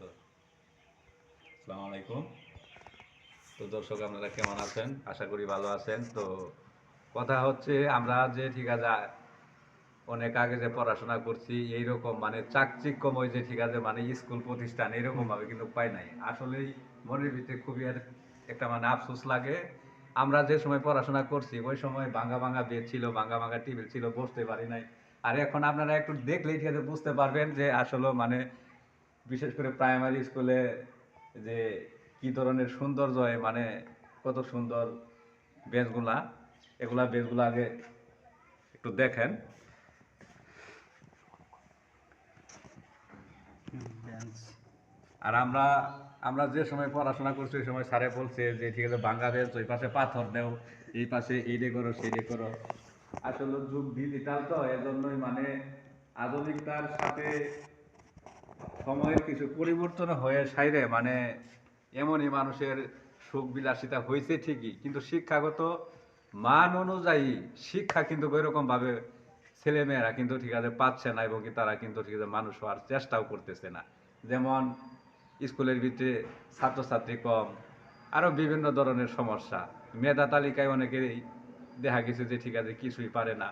আসসালামু আলাইকুম। তো দর্শক, আপনারা কেমন আছেন? আশা করি ভালো আছেন। তো কথা হচ্ছে, আমরা যে ঠিক আছে অনেক আগে যে পড়াশোনা করছি, এইরকম মানে যে ঠিক আছে মানে স্কুল প্রতিষ্ঠান এরকম ভাবে কিন্তু নাই। আসলেই মনের ভিতরে খুবই একটা মানে আফসোস লাগে। আমরা যে সময় পড়াশোনা করছি, ওই সময় ভাঙা ভাঙা বেড ছিল, ভাঙা ভাঙা টেবিল ছিল, বসতে পারি নাই। আর এখন আপনারা একটু দেখলেই ঠিক আছে বুঝতে পারবেন যে আসলে মানে বিশেষ করে প্রাইমারি স্কুলে যে কি ধরনের সৌন্দর্য হয় মানে কত সুন্দর বেঞ্চগুলা এগুলা বেঞ্চগুলো আগে একটু দেখেন। আর আমরা আমরা যে সময় পড়াশোনা করছি ওই সময় স্যারে বলছে যে ঠিক আছে বাংলা বেঞ্চ ওই পাশে পাথর দেও এই পাশে এইডে করো সেইডে করো। আসলে যুগ ডিজিটাল তো এজন্যই মানে আধুনিকতার সাথে সময়ের কিছু পরিবর্তন হয়ে সাইরে মানে এমনই মানুষের সুখ বিলাসিতা হয়েছে ঠিকই, কিন্তু শিক্ষাগত মান অনুযায়ী শিক্ষা কিন্তু ওইরকম ভাবে ছেলেমেয়েরা কিন্তু ঠিক আছে পাচ্ছে না এবং কি তারা কিন্তু ঠিক আছে মানুষ হওয়ার চেষ্টাও করতেছে না। যেমন স্কুলের ভিতরে ছাত্রছাত্রী কম আরও বিভিন্ন ধরনের সমস্যা। মেধা তালিকায় অনেকেরই দেখা গেছে যে ঠিক আছে কিছুই পারে না।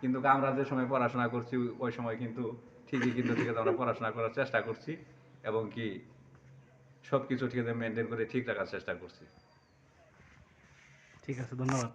কিন্তু আমরা যে সময় পড়াশোনা করছি, ওই সময় কিন্তু ঠিকই কিন্তু ঠিক আছে, আমরা পড়াশোনা করার চেষ্টা করছি এবং কি সব কিছু ঠিক আছে মেনটেন করে ঠিক রাখার চেষ্টা করছি। ঠিক আছে, ধন্যবাদ।